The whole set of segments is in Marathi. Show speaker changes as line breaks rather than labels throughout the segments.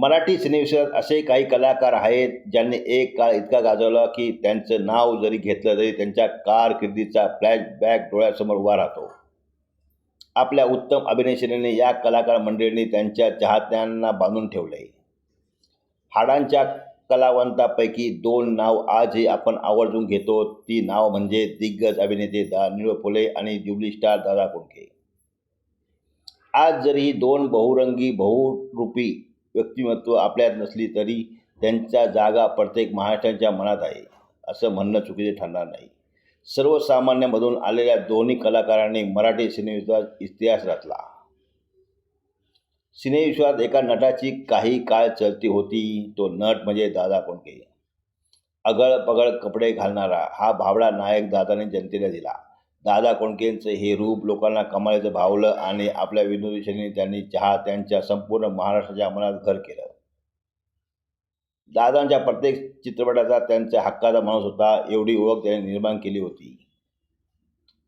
मराठी सिनेविश्वात असे काही कलाकार आहेत ज्यांनी एक काळ इतका गाजवला की त्यांचं नाव जरी घेतलं तरी त्यांच्या कारकिर्दीचा फ्लॅशबॅक डोळ्यासमोर उभा राहतो. आपल्या उत्तम अभिनयशैलीने या कलाकार मंडळींनी त्यांच्या चाहत्यांना बांधून ठेवले हाडांच्या कलावंतापैकी दोन नाव आजही आपण आवर्जून घेतो. ती नाव म्हणजे दिग्गज अभिनेते दा निळ फुले आणि ज्युबली स्टार दादा कुंडके. आज जरी दोन बहुरंगी बहुरूपी व्यक्तिमत्व आपल्यात नसली तरी त्यांच्या जागा प्रत्येक महाराष्ट्रांच्या मनात आहे असं म्हणणं चुकीचे ठरणार नाही. सर्वसामान्यामधून आलेल्या दोन्ही कलाकारांनी मराठी सिनेविश्वात इतिहास रचला. सिनेविश्वात एका नटाची काही काळ चलती होती तो नट म्हणजे दादा कोंडके. अगळ पगळ कपडे घालणारा हा भावडा नायक दादाने जनतेला दिला. दादा कोंडकेंचं हे रूप लोकांना कमालीचं भावलं आणि आपल्या विनोदी त्यांनी चहा त्यांच्या संपूर्ण महाराष्ट्राच्या मनात घर केलं. दादांच्या प्रत्येक चित्रपटाचा त्यांच्या हक्काचा माणूस होता एवढी ओळख त्याने निर्माण केली होती.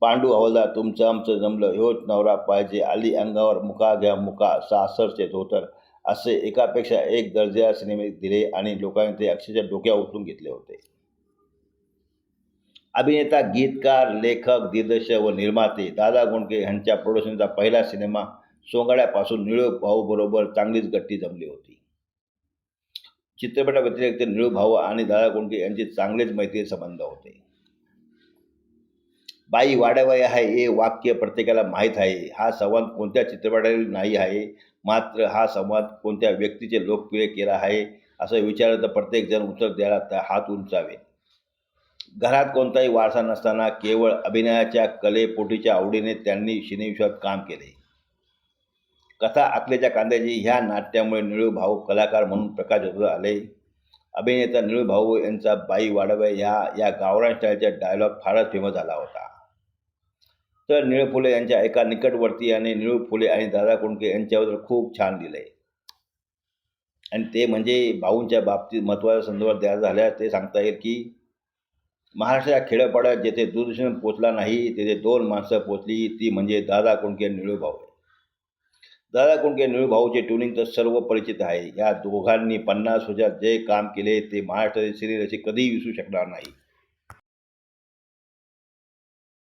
पांडू हवलदार तुमचं आमचं जमलं ह्योच नवरा पाहिजे आली अंगावर मुका घ्या मुका सासरचे धोतर असे एकापेक्षा एक दर्जा सिनेमे दिले आणि लोकांनी ते अक्षरशः डोक्या उचलून घेतले होते. अभिनेता गीतकार लेखक दिग्दर्शक व निर्माते दादा गोंडके यांच्या प्रोडक्शनचा पहिला सिनेमा सोंगाड्यापासून निळू भाऊबरोबर चांगलीच गट्टी जमली होती. चित्रपटाव्यतिरिक्त निळू भाऊ आणि दादा गोंडके यांचे चांगलेच मैत्री संबंध होते. बाई वाड्याबाई आहे हे वाक्य प्रत्येकाला माहीत आहे. हा संवाद कोणत्या चित्रपटातील नाही आहे मात्र हा संवाद कोणत्या व्यक्तीचे लोकप्रिय केला आहे असं विचारलं तर प्रत्येकजण उत्तर द्यायला हात उंचावे घरात कोणताही वारसा नसताना केवळ अभिनयाच्या कलेपोटीच्या आवडीने त्यांनी सिनेविश्वात काम केले. कथा आखलेच्या कांद्याची ह्या नाट्यामुळे निळू भाऊ कलाकार म्हणून प्रकाश आले. अभिनेता निळू भाऊ यांचा बाई वाढवे ह्या या गावरान स्टाईलचा डायलॉग फारच फेमस झाला होता. तर निळू फुले यांच्या एका निकटवर्ती आणि निळू फुले आणि दादा कुंडके यांच्याबद्दल खूप छान लिहिले. आणि ते म्हणजे भाऊंच्या बाबतीत महत्त्वाच्या संदर्भात द्यायला झाल्यास ते सांगता येईल की महाराष्ट्राच्या खेड्यापाड्यात जेथे दूरदर्शन पोचला नाही तेथे दोन माणसं पोचली ती म्हणजे दादा कोंडके निळूभाऊ दादा कोंडके निळूभाऊचे ट्युनिंग तर सर्व परिचित आहे. या दोघांनी पन्नास वर्षात जे काम केले ते महाराष्ट्राचे सिरियल असे कधीही विसरू शकणार नाही.